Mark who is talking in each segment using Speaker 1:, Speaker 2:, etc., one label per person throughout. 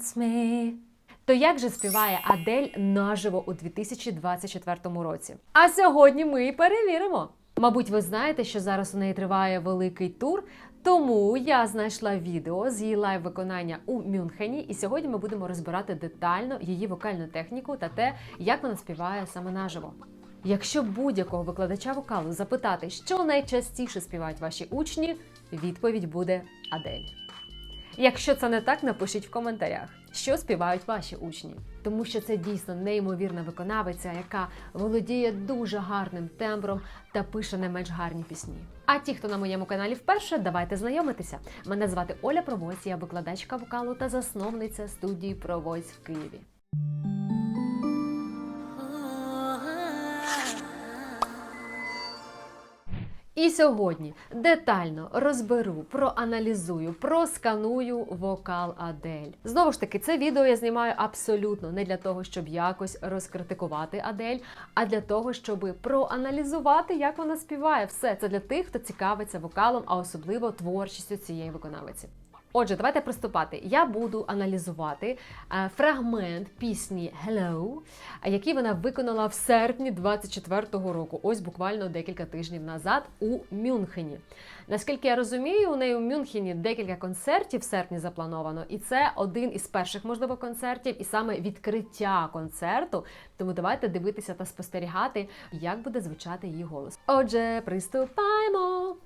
Speaker 1: it's me. То як же співає Адель наживо у 2024 році? А сьогодні ми і перевіримо. Мабуть, ви знаєте, що зараз у неї триває великий тур, тому я знайшла відео з її лайв виконання у Мюнхені, і сьогодні ми будемо розбирати детально її вокальну техніку та те, як вона співає саме наживо. Якщо будь-якого викладача вокалу запитати, що найчастіше співають ваші учні, відповідь буде Адель. Якщо це не так, напишіть в коментарях, що співають ваші учні, тому що це дійсно неймовірна виконавиця, яка володіє дуже гарним тембром та пише не менш гарні пісні. А ті, хто на моєму каналі вперше, давайте знайомитися. Мене звати Оля Провоць, я викладачка вокалу та засновниця студії Провоць в Києві. І сьогодні детально розберу, проаналізую, просканую вокал Адель. Знову ж таки, це відео я знімаю абсолютно не для того, щоб якось розкритикувати Адель, а для того, щоб проаналізувати, як вона співає. Все це для тих, хто цікавиться вокалом, а особливо творчістю цієї виконавиці. Отже, давайте приступати. Я буду аналізувати е, фрагмент пісні Hello, який вона виконала в серпні 24-го року, ось буквально декілька тижнів назад у Мюнхені. Наскільки я розумію, у неї у Мюнхені декілька концертів в серпні заплановано, і це один із перших, можливо, концертів, і саме відкриття концерту. Тому давайте дивитися та спостерігати, як буде звучати її голос. Отже, приступаємо.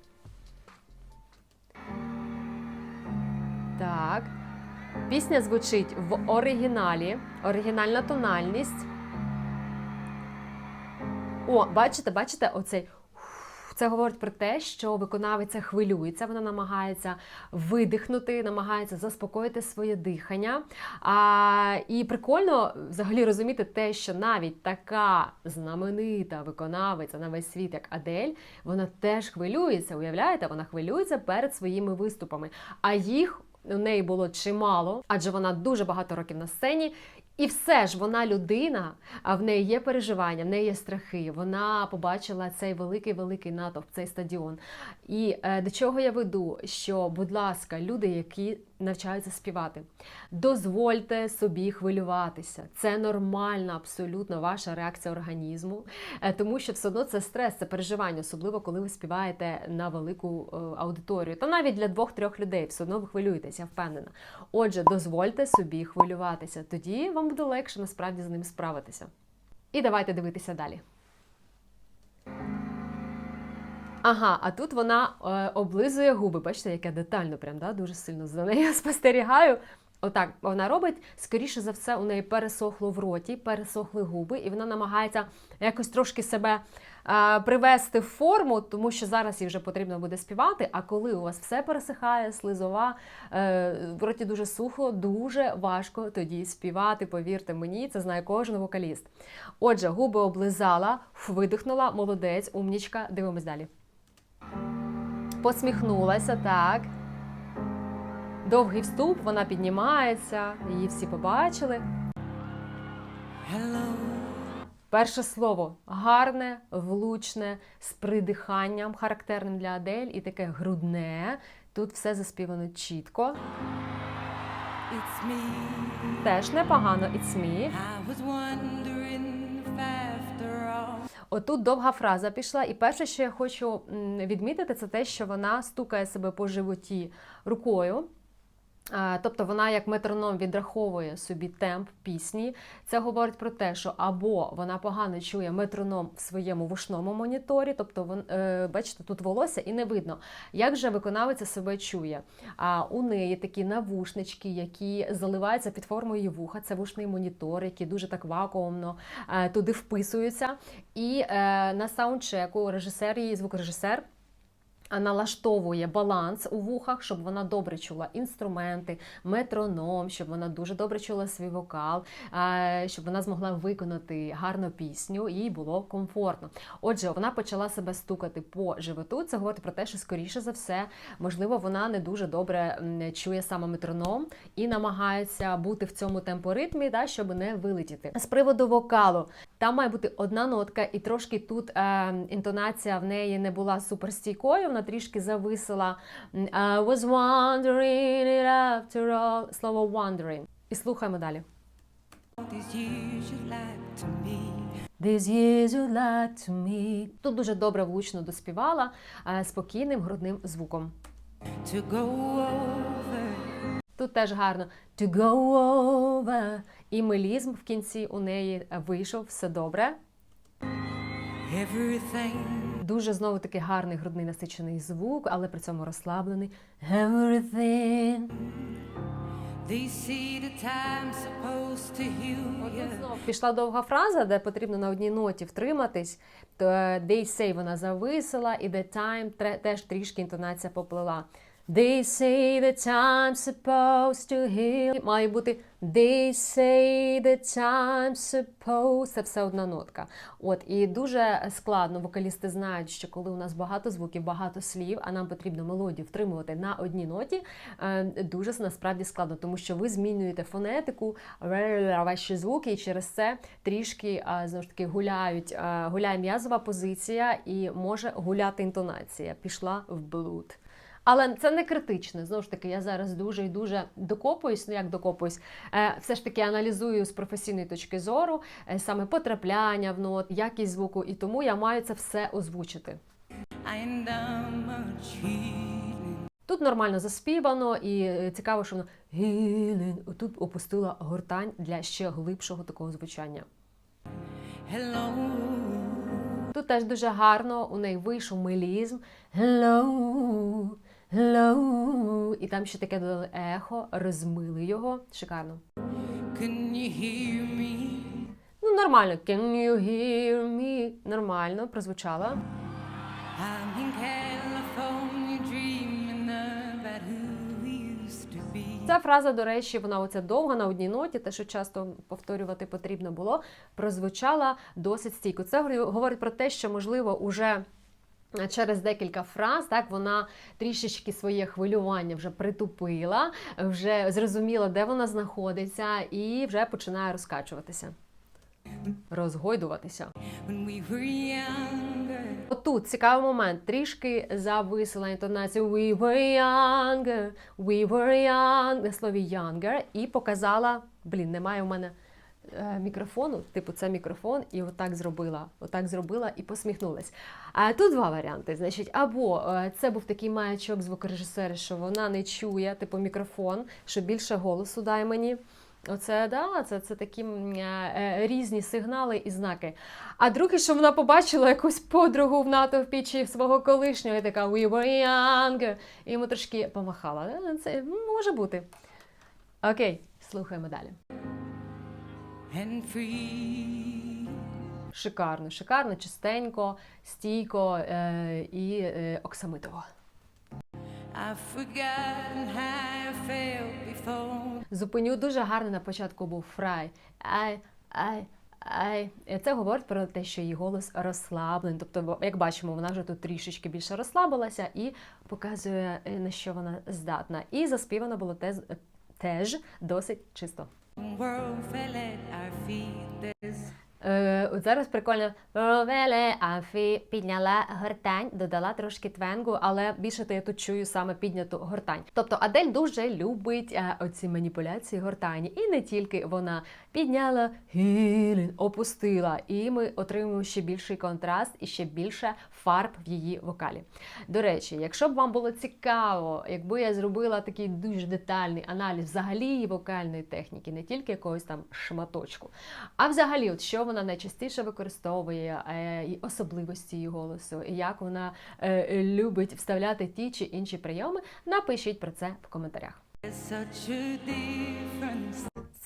Speaker 1: Так. Пісня звучить в оригіналі. Оригінальна тональність. О, бачите, бачите, оцей. Це говорить про те, що виконавиця хвилюється, вона намагається видихнути, намагається заспокоїти своє дихання. А, І прикольно взагалі розуміти те, що навіть така знаменита виконавиця на весь світ, як Адель, вона теж хвилюється. Уявляєте, вона хвилюється перед своїми виступами. А їх у неї було чимало, адже вона дуже багато років на сцені. І все ж вона людина, а в неї є переживання, в неї є страхи. Вона побачила цей великий великий натовп, цей стадіон. І е, до чого я веду? Що, будь ласка, люди, які навчаються співати, дозвольте собі хвилюватися. Це нормальна, абсолютно ваша реакція організму, е, тому що все одно це стрес, це переживання, особливо коли ви співаєте на велику е, аудиторію. Та навіть для двох-трьох людей все одно ви хвилюєтеся, я впевнена. Отже, дозвольте собі хвилюватися. Тоді вам буде легше насправді з ним справитися. І давайте дивитися далі. Ага, а тут вона е, облизує губи. Бачите, яке детально, прям да, дуже сильно за нею спостерігаю. Отак вона робить, скоріше за все, у неї пересохло в роті, пересохли губи, і вона намагається якось трошки себе е, привести в форму, тому що зараз їй вже потрібно буде співати. А коли у вас все пересихає, слизова, е, в роті дуже сухо, дуже важко тоді співати. Повірте мені, це знає кожен вокаліст. Отже, губи облизала, видихнула, молодець, умнічка. Дивимось далі. Посміхнулася, так. Довгий вступ, вона піднімається, її всі побачили. Перше слово гарне, влучне, з придиханням, характерним для Адель, і таке грудне. Тут все заспівано чітко.
Speaker 2: It's me.
Speaker 1: Теж непогано, it's me.
Speaker 2: I was
Speaker 1: Отут довга фраза пішла, і перше, що я хочу відмітити, це те, що вона стукає себе по животі рукою. Тобто вона як метроном відраховує собі темп пісні. Це говорить про те, що або вона погано чує метроном в своєму вушному моніторі, тобто вон, е, бачите, тут волосся і не видно, як же виконавиця себе чує. А у неї такі навушнички, які заливаються під формою вуха. Це вушний монітор, які дуже так вакуумно е, туди вписуються. І е, на саундчеку режисер її звукорежисер. Налаштовує баланс у вухах, щоб вона добре чула інструменти, метроном, щоб вона дуже добре чула свій вокал, е, щоб вона змогла виконати гарну пісню, їй було комфортно. Отже, вона почала себе стукати по животу. Це говорить про те, що скоріше за все, можливо, вона не дуже добре чує саме метроном і намагається бути в цьому темпоритмі, да, щоб не вилетіти. З приводу вокалу, там має бути одна нотка, і трошки тут е, інтонація в неї не була суперстійкою, вона трішки зависила. I was wondering it after all. Слово wondering. І слухаємо далі.
Speaker 2: these years you'd like to me.
Speaker 1: These years you lied to me. Тут дуже добре влучно доспівала е, спокійним грудним звуком.
Speaker 2: To go over
Speaker 1: Тут теж гарно to go over. І мелізм в кінці у неї вийшов все добре.
Speaker 2: everything.
Speaker 1: Дуже знову таки гарний грудний насичений звук, але при цьому розслаблений. Everything. Пішла довга фраза, де потрібно на одній ноті втриматись. То е, they say вона зависила, і the time теж трішки інтонація поплила. They say the time supposed to heal. Має бути they say the time supposed. Це все одна нотка. От і дуже складно. Вокалісти знають, що коли у нас багато звуків, багато слів, а нам потрібно мелодію втримувати на одній ноті, е, дуже насправді складно, тому що ви змінюєте фонетику, ваші звуки, і через це трішки а, знову ж таки гуляють, гуляє м'язова позиція і може гуляти інтонація. Пішла в блуд. Але це не критично. Знову ж таки, я зараз дуже і дуже докопуюсь. Ну як докопуюсь, е, все ж таки аналізую з професійної точки зору е, саме потрапляння в нот, якість звуку, і тому я маю це все озвучити. Тут нормально заспівано, і е, цікаво, що воно. Тут опустила гортань для ще глибшого такого звучання.
Speaker 2: Hello.
Speaker 1: Тут теж дуже гарно у неї вийшов мелізм. Hello, hello. І там ще таке додали ехо, розмили його. Шикарно.
Speaker 2: Can you hear me?
Speaker 1: Ну, нормально. Can you hear me? Нормально, прозвучало.
Speaker 2: I'm in California dreaming about who we used to be.
Speaker 1: Ця фраза, до речі, вона оця довга на одній ноті, те, що часто повторювати потрібно було, прозвучала досить стійко. Це говорить про те, що можливо уже. Через декілька фраз так вона трішечки своє хвилювання вже притупила, вже зрозуміла, де вона знаходиться, і вже починає розкачуватися, розгойдуватися. Отут цікавий момент. Трішки зависила інтонація We were younger, we were young. На слові younger. І показала, блін, немає у мене мікрофону, типу це мікрофон, і отак зробила. Отак зробила і посміхнулась. А тут два варіанти. Значить, або е, це був такий маячок звукорежисера, що вона не чує, типу мікрофон, що більше голосу дай мені. Оце да, це, це такі е, е, різні сигнали і знаки. А друге, що вона побачила якусь подругу в натовпі чи свого колишнього, і така we were younger, і йому трошки помахала. Е, Це може бути. Окей, слухаємо далі.
Speaker 2: And free.
Speaker 1: Шикарно, шикарно, чистенько, стійко е, і е, оксамитово. Зупиню дуже гарно на початку був фрай. Ай, ай, ай. Е, Це говорить про те, що її голос розслаблений. Тобто, як бачимо, вона вже тут трішечки більше розслабилася і показує, е, на що вона здатна. І заспівано було теж, теж досить чисто.
Speaker 2: World fell at our feet. There's
Speaker 1: Е, от зараз прикольно «Ровеле Афі підняла гортань, додала трошки твенгу, але більше то я тут чую саме підняту гортань. Тобто Адель дуже любить е, оці маніпуляції гортані, і не тільки вона підняла healing, опустила, і ми отримуємо ще більший контраст і ще більше фарб в її вокалі. До речі, якщо б вам було цікаво, якби я зробила такий дуже детальний аналіз взагалі її вокальної техніки, не тільки якогось там шматочку, а взагалі, от що вона найчастіше використовує, е, і особливості її голосу, і як вона е, любить вставляти ті чи інші прийоми, напишіть про це в коментарях.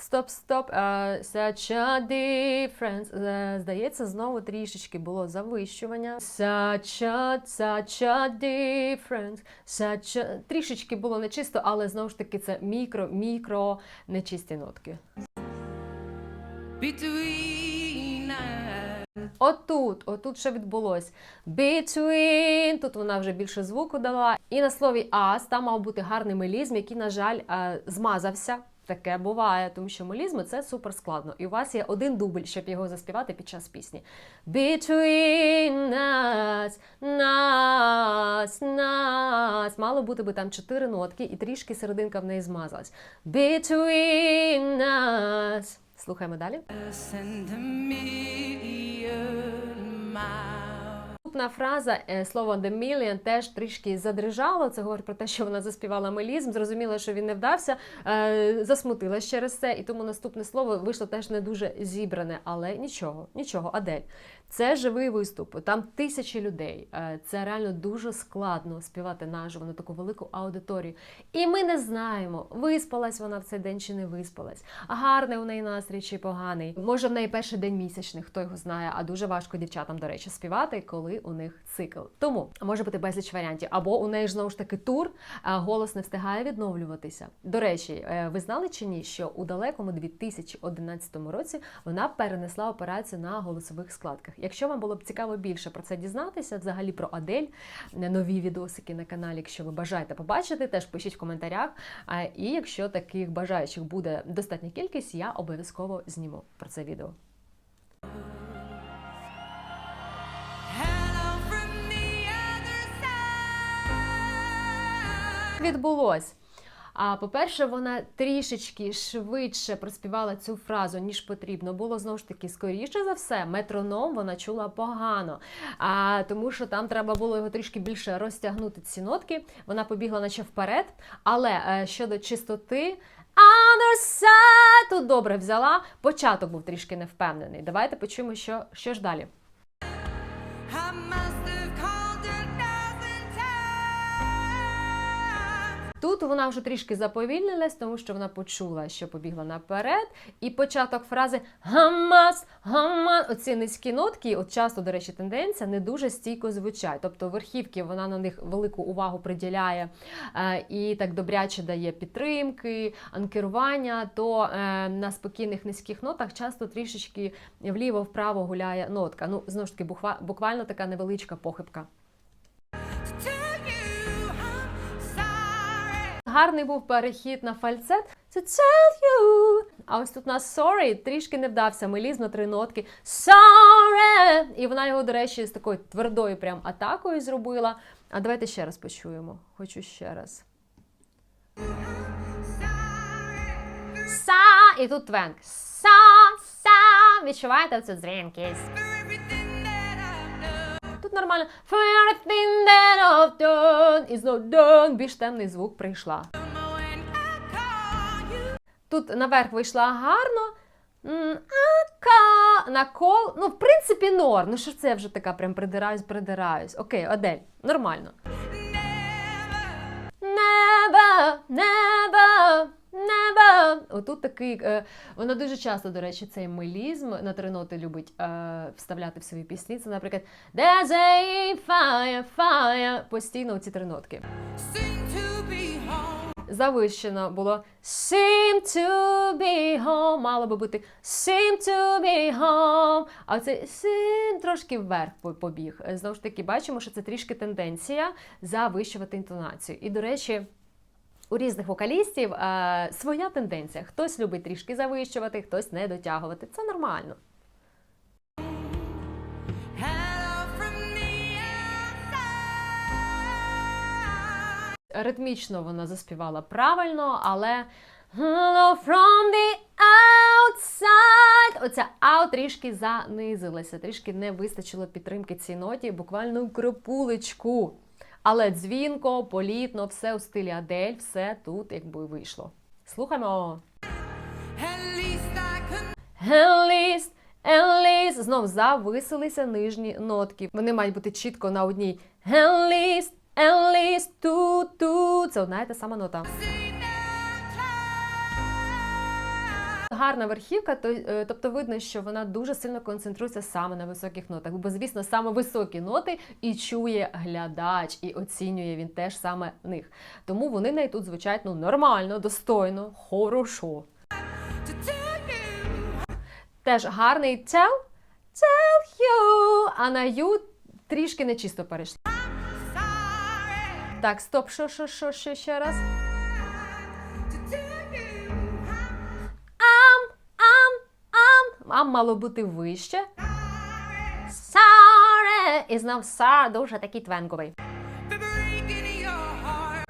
Speaker 1: Стоп, стоп, е, such a difference. Здається, знову трішечки було завищування. Such a, such a difference. Such a... Трішечки було нечисто, але знову ж таки це мікро, мікро нечисті нотки.
Speaker 2: Between.
Speaker 1: Отут, отут що відбулось. Between, тут вона вже більше звуку дала. І на слові as там мав бути гарний мелізм, який, на жаль, е, змазався. Таке буває, тому що мелізми це супер складно. І у вас є один дубль, щоб його заспівати під час пісні. Between us, нас, нас. Мало бути би там чотири нотки, і трішки серединка в неї змазалась. Between us. Слухаємо далі. Наступна фраза е, слово «the million» теж трішки задрижало. Це говорить про те, що вона заспівала мелізм, зрозуміла, що він не вдався, е, засмутилась через це, і тому наступне слово вийшло теж не дуже зібране. Але нічого, нічого, Адель. Це живий виступ, там тисячі людей. Е, Це реально дуже складно співати наживо на таку велику аудиторію. І ми не знаємо, виспалась вона в цей день чи не виспалась. Гарний у неї настрій чи поганий. Може, в неї перший день місячний, хто його знає, а дуже важко дівчатам, до речі, співати, коли у них цикл. Тому може бути безліч варіантів. Або у неї ж знову ж таки тур, а голос не встигає відновлюватися. До речі, е, ви знали чи ні, що у далекому 2011 році вона перенесла операцію на голосових складках. Якщо вам було б цікаво більше про це дізнатися, взагалі про Адель, е, нові відосики на каналі, якщо ви бажаєте побачити, теж пишіть в коментарях. І якщо таких бажаючих буде достатня кількість, я обов'язково зніму про це відео. Відбулось? А по-перше, вона трішечки швидше проспівала цю фразу, ніж потрібно. Було знову ж таки скоріше за все, метроном вона чула погано. А тому що там треба було його трішки більше розтягнути ці нотки. Вона побігла наче вперед. Але е, щодо чистоти. Side, тут добре взяла. Початок був трішки невпевнений. Давайте почуємо, що, що ж далі. Тут вона вже трішки заповільнилась, тому що вона почула, що побігла наперед, і початок фрази гамас, гамас. Оці низькі нотки, от часто, до речі, тенденція не дуже стійко звучать. Тобто верхівки вона на них велику увагу приділяє е, і так добряче дає підтримки, анкерування, то е, на спокійних низьких нотах часто трішечки вліво-вправо гуляє нотка. Ну, знову ж таки, буква- буквально така невеличка похибка. Гарний був перехід на фальцет. To tell you. А ось тут у нас sorry трішки не вдався. Мелізм на три нотки. Sorry! І вона його, до речі, з такою твердою прям атакою зробила. А давайте ще раз почуємо. Хочу ще раз. Са, і тут твенк. Са, са. Відчуваєте оцю дзвінкість? Тут нормально. For everything that I've done is not done. Більш темний звук прийшла. Тут наверх вийшла гарно. Ака на кол. Ну, в принципі, норм. Ну що ж це я вже така прям придираюсь, придираюсь. Окей, Адель, нормально. Never, never. Отут такий. Е, вона дуже часто, до речі, цей мелізм на три ноти любить е, вставляти в свої пісні. Це, наприклад, There's a fire, fire. Постійно ці три нотки.
Speaker 2: Seem to be home.
Speaker 1: Завищено було seem to be home. Мало би бути seem to be home. А оцей seem трошки вверх побіг. Знову ж таки, бачимо, що це трішки тенденція завищувати інтонацію. І, до речі, у різних вокалістів е, своя тенденція. Хтось любить трішки завищувати, хтось не дотягувати. Це нормально. Ритмічно вона заспівала правильно, але Hello from the outside. Оця out трішки занизилася, трішки не вистачило підтримки цій ноті, буквально крапулечку. Але дзвінко, політно, все у стилі Адель, все тут якби вийшло. Слухаємо. Еліс, Еліс. Знов зависилися нижні нотки. Вони мають бути чітко на одній. Еліс, Еліс, ту, ту. Це одна і та сама нота. Гарна верхівка, то, е, тобто видно, що вона дуже сильно концентрується саме на високих нотах. Бо, звісно, саме високі ноти і чує глядач, і оцінює він теж саме них. Тому вони неї тут звучать ну, нормально, достойно, хорошо. Теж гарний tell, tell you, а на you трішки нечисто перейшла. Так, стоп, що, що, що, що ще раз? А мало бути вище. Sorry! І знов са дуже такий
Speaker 2: heart.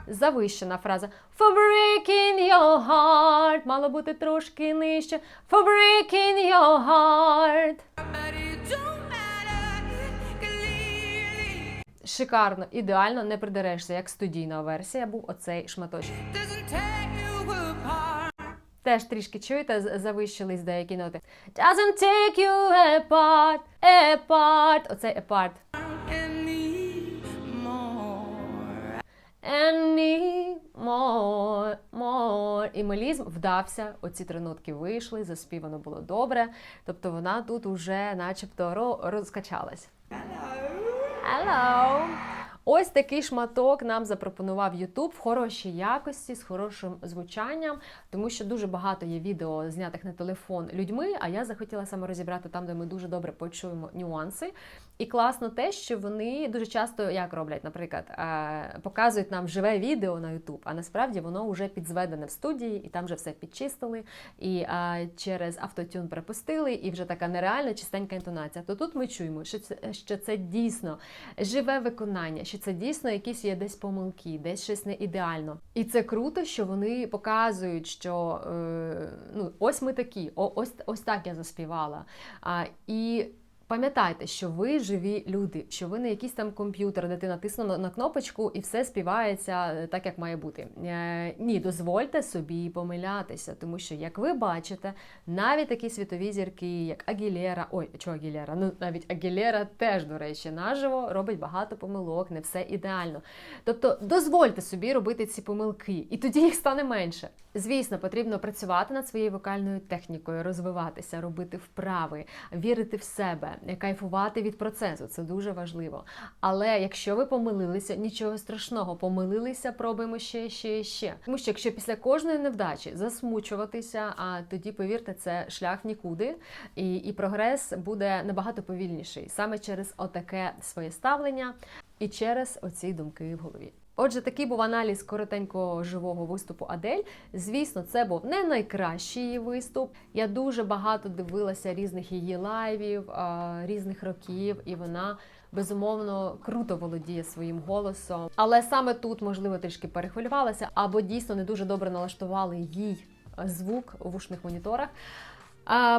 Speaker 1: Завищена фраза For breaking your heart. Мало бути трошки нижче. For breaking your heart. Шикарно, ідеально, не придерешся, як студійна версія був оцей шматочок. Теж трішки чуєте, завищились деякі ноти. Doesn't take you apart, apart. Оцей apart.
Speaker 2: Anymore.
Speaker 1: Anymore, more. І мелізм вдався. Оці три нотки вийшли, заспівано було добре. Тобто вона тут уже начебто ро- розкачалась. Hello! Ось такий шматок нам запропонував YouTube в хорошій якості, з хорошим звучанням, тому що дуже багато є відео, знятих на телефон людьми. А я захотіла саме розібрати там, де ми дуже добре почуємо нюанси. І класно те, що вони дуже часто як роблять, наприклад, е, показують нам живе відео на YouTube, а насправді воно вже підзведене в студії, і там вже все підчистили, і е, через автотюн перепустили, і вже така нереальна чистенька інтонація. То тут ми чуємо, що це, що це дійсно живе виконання, що це дійсно якісь є десь помилки, десь щось не ідеально. І це круто, що вони показують, що е, ну, ось ми такі, о, ось, ось так я заспівала. А, і Пам'ятайте, що ви живі люди, що ви не якийсь там комп'ютер, де ти натиснула на кнопочку і все співається е, так, як має бути. Е, ні, дозвольте собі помилятися, тому що, як ви бачите, навіть такі світові зірки, як Агілєра, ой, чого Агілєра? Ну навіть Агілєра теж, до речі, наживо робить багато помилок, не все ідеально. Тобто дозвольте собі робити ці помилки, і тоді їх стане менше. Звісно, потрібно працювати над своєю вокальною технікою, розвиватися, робити вправи, вірити в себе, кайфувати від процесу. Це дуже важливо. Але якщо ви помилилися, нічого страшного, помилилися, пробуємо ще, ще, ще. Тому що якщо після кожної невдачі засмучуватися, а тоді повірте, це шлях нікуди, і, і прогрес буде набагато повільніший саме через отаке своє ставлення і через оці думки в голові. Отже, такий був аналіз коротенького живого виступу Адель. Звісно, це був не найкращий її виступ. Я дуже багато дивилася різних її лайвів, різних років, і вона безумовно круто володіє своїм голосом. Але саме тут, можливо, трішки перехвилювалася, або дійсно не дуже добре налаштували їй звук у вушних моніторах.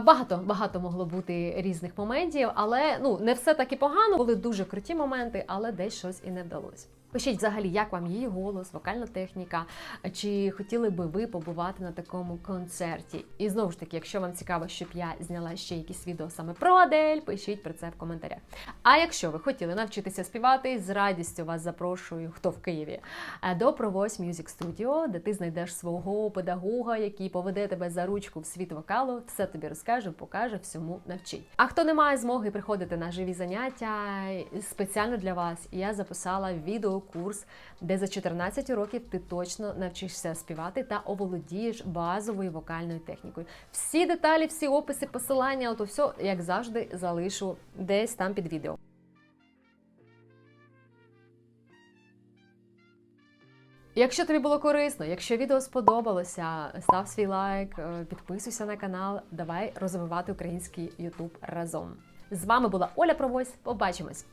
Speaker 1: Багато багато могло бути різних моментів, але ну не все так і погано. Були дуже круті моменти, але десь щось і не вдалося. Пишіть взагалі, як вам її голос, вокальна техніка, чи хотіли би ви побувати на такому концерті? І знову ж таки, якщо вам цікаво, щоб я зняла ще якісь відео саме про Адель, пишіть про це в коментарях. А якщо ви хотіли навчитися співати, з радістю вас запрошую, хто в Києві, е, до Провось Music Studio, де ти знайдеш свого педагога, який поведе тебе за ручку в світ вокалу, все тобі розкаже, покаже, всьому навчить. А хто не має змоги приходити на живі заняття спеціально для вас, я записала відеокурс, де за 14 років ти точно навчишся співати та оволодієш базовою вокальною технікою. Всі деталі, всі описи, посилання, ото все, як завжди, залишу десь там під відео. Якщо тобі було корисно, якщо відео сподобалося, став свій лайк, е, підписуйся на канал. Давай розвивати український YouTube разом. З вами була Оля Провось. Побачимось!